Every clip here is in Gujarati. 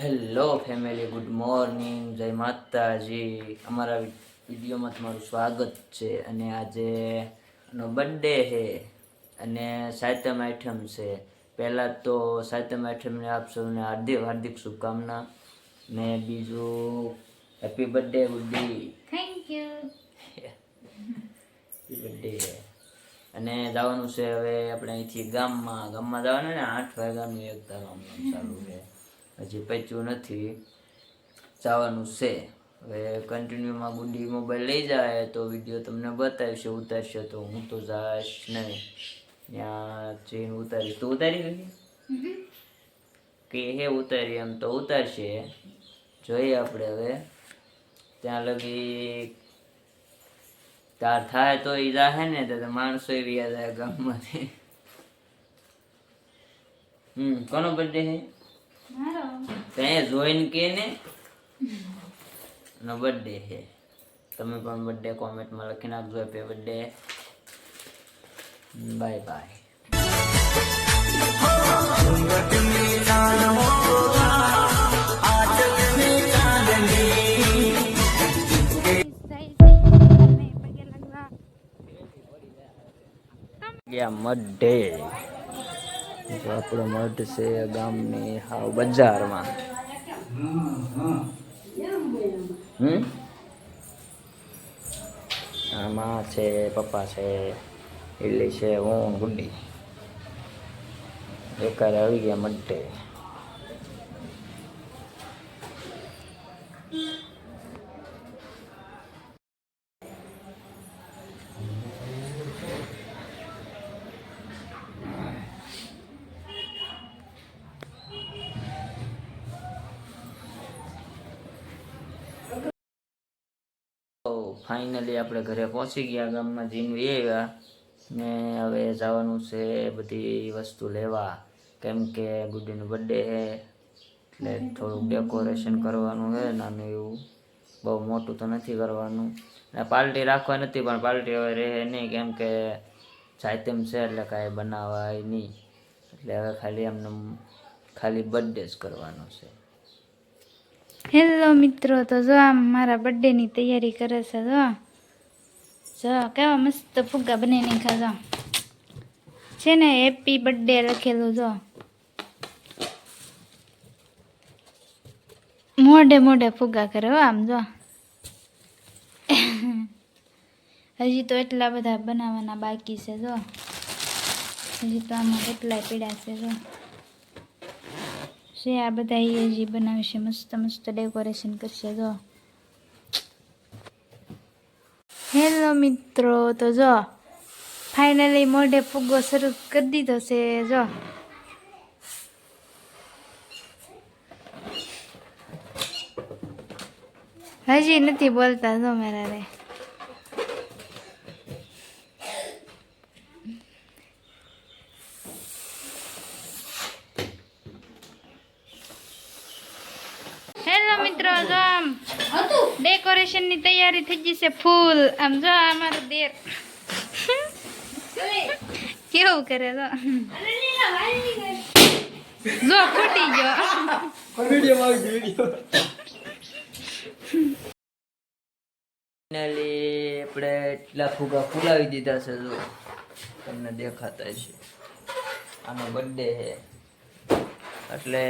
હેલો ફેમિલી ગુડ મોર્નિંગ જય માતાજી. અમારા વિડીયોમાં તમારું સ્વાગત છે અને આજે એનો બર્થડે છે અને સાતમ આઠમ છે. પહેલાં તો સાતમ આઠમને આપ સૌને હાર્દિક હાર્દિક શુભકામના. ને બીજું happy birthday Guddi thank you happy birthday અને જવાનું છે હવે આપણે અહીંથી ગામમાં. ગામમાં જવાનું ને આઠ વાગ્યાનું એકતા ગામમાં ચાલુ છે. હજી પચ્યું નથી. જવાનું છે. હવે કન્ટિન્યુમાં ગુંડી મોબાઈલ લઈ જાય તો વીડિયો તમને બતાવશે ઉતારશે તો હું તો જાશ નહીં. ત્યાં જઈને ઉતારીશ તો ઉતારી ગઈ? કે હે ઉતારી એમ તો ઉતારશે. જોઈએ આપણે હવે. ત્યાં લગી તાર થાય તો એ જાહે ને તો માણસો એવી યાદ આવે ગામમાંથી. હમ કોનો બર્થડે છે મારો ત્યાં જોઈને કે ને નો બર્થડે છે. તમે પણ બર્થડે કોમેન્ટમાં લખી નાખજો હેપી બર્થડે બાય બાય ગયા મઢે આપણો મઢ છે ગામની હાવ બજારમાં. હમ? મા છે, પપ્પા છે ઇડલી છે, હું, ગુડી. એકારે આવી ગયા મઢે તો ફાઇનલી આપણે ઘરે પહોંચી ગયા, ગામમાં જઈને એ આવ્યા ને હવે જવાનું છે બધી વસ્તુ લેવા. કેમ કે ગુડીનો બર્થડે છે, એટલે થોડુંક ડેકોરેશન કરવાનું છે, નાનું એવું. બહુ મોટું તો નથી કરવાનું. ને પાર્ટી રાખવા નથી, પણ પાર્ટી હવે રહે નહીં. કેમ કે જાયતેમ છે, એટલે કાંઈ બનાવાય નહીં. એટલે હવે ખાલી એમને ખાલી બર્થડે જ કરવાનો છે. હેલો મિત્રો, તો જો આમ મારા બર્થડેની તૈયારી કરે છે, જો. જો, કેવા મસ્ત ફુગ્ગા બની નાખ્યા, જો. છે ને હેપી બર્થડે લખેલું, જો. મોઢે મોઢે ફુગ્ગા કરે, હો, આમ, જો. હજી તો એટલા બધા બનાવવાના બાકી છે, જો. હજી તો આમાં કેટલાય પીડા છે, જો. છે આ બધા એ હજી બનાવશે મસ્ત મસ્ત ડેકોરેશન કરશે, જો. હેલો મિત્રો, તો જો ફાઇનલી મોઢે ફુગ્ગો શરૂ કરી દીધો છે, જો. હજી નથી બોલતા, જો મારા રે. હેલો મિત્રો જો આમ ડેકોરેશનની તૈયારી થઈ ગઈ છે ફૂલ. આમ જો અમારો દેર. કેવું કરે જો જો ફૂટી ગયો. ફાઇનલી આપણે એટલા ફુગા ફુલાવી દીધા છે જો. તમને દેખાતા છે આનો બર્થડે છે. એટલે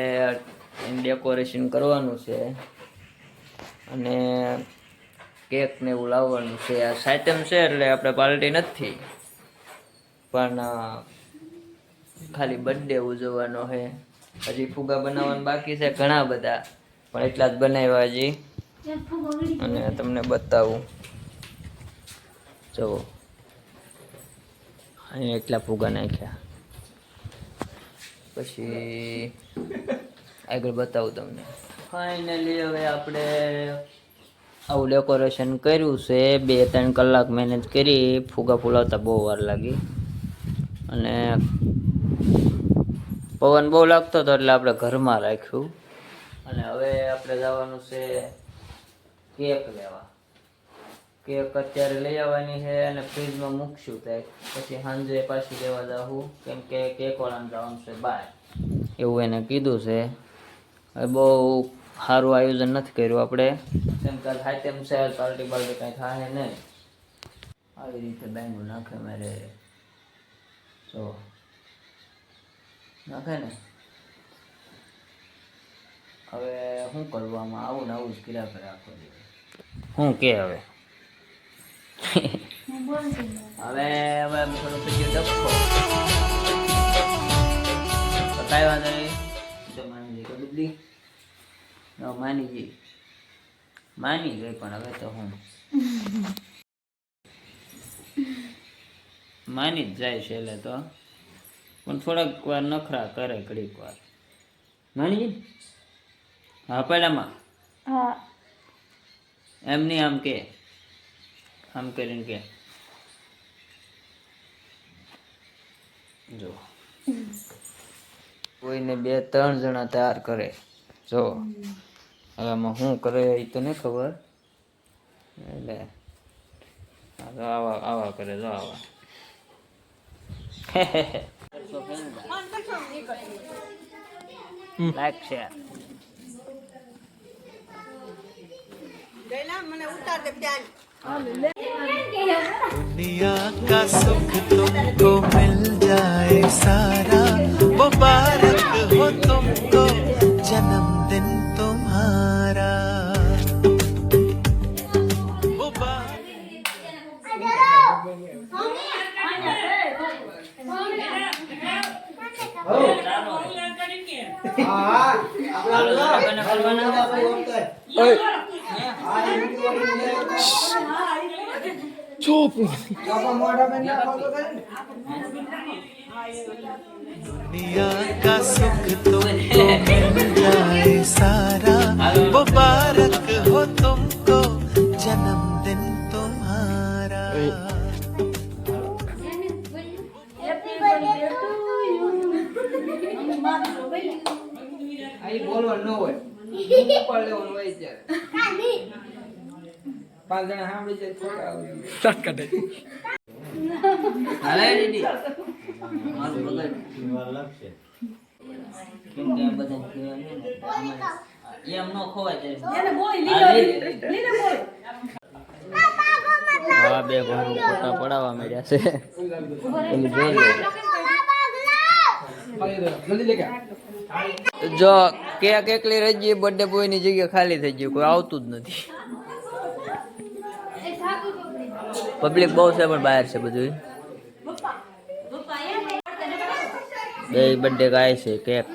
એમ ડેકોરેશન કરવાનું છે. અને કેક ને એવું લાવવાનું છે. આ સાયતમ છે એટલે આપણે પાર્ટી નથી. પણ ખાલી બર્થડે ઉજવવાનો છે. હજી ફુગા બનાવવાનું બાકી છે ઘણા બધા. પણ એટલા જ બનાવ્યા હજી. અને તમને બતાવું. જુઓ. અહીં એટલા ફુગા નાખ્યા. પછી આગળ બતાવું તમને. ફાઇનલી હવે આપણે આવું ડેકોરેશન કર્યું છે. બે ત્રણ કલાક મહેનત કરી ફુગા ફુલાવતા બહુ વાર લાગી. અને પવન બહુ લાગતો હતો એટલે આપણે ઘરમાં રાખ્યું. અને હવે આપણે જવાનું છે કેક લેવા. કેક અત્યારે લઈ આવવાની છે અને ફ્રીજમાં મૂકશું તે. પછી સાંજે પાછી લેવા જાઉં કેમ કે કેક વાળાને જવાનું છે બાય એવું એને કીધું છે. બહુ સારું આયોજન નથી કર્યું આપણે. તેમ કે થાય તેમ છે પાર્ટી બાર્ટી કાંઈ થાય નહીં. આવી રીતે બેંગું નાખે મારે. તો નાખે ને? હવે શું કરવામાં આવું ને આવું જ કિલા કરે આખો શું કે હવે? હવે હવે થોડું પછી ડખો કાંઈ વાંધો નહીં. કે માની જઈ માની ગઈ પણ હવે તો હું. માની જ જાય છે એટલે તો. પણ થોડાક વાર નખરા કરે ઘડીક વાર. માની ગઈ? હા પહેલામાં. હા. એમ નહીં આમ કે. આમ કરીને કે. જો. કોઈને બે ત્રણ જણા તૈયાર કરે જો હવે આમાં શું કરે એ તો નહીં ખબર એટલે આ તો આવા આવા કરે જો આવા લાઈક શેર दुनिया का सुख तुमको मिल जाए सारा मुबारक हो तुमको जन्मदिन तुम्हारा मुबारक दुनिया का सुख तुमको मिल जाए सारा मुबारक हो तुमको जन्मदिन तुम्हारा અહીં બોલવાનું ન હોય ઉપર લેવાનું હોય ત્યારે પાંચ જણા સાંભળી જાય ખોટા આવે. હાલે દીદી મારું મગજ કેમ કે આ બધાને ને એમ ન ખોવાય જાય હા બે ઘણું ફોટા પડાવવા મળ્યા છે જો કેક એકલી રહી ગઈ બર્થડે બોયની જગ્યા ખાલી થઈ ગઈ, કોઈ આવતું જ નથી. પબ્લિક બહુ છે, પણ બહાર છે બધું બે બર્થડે ગાય છે કેક.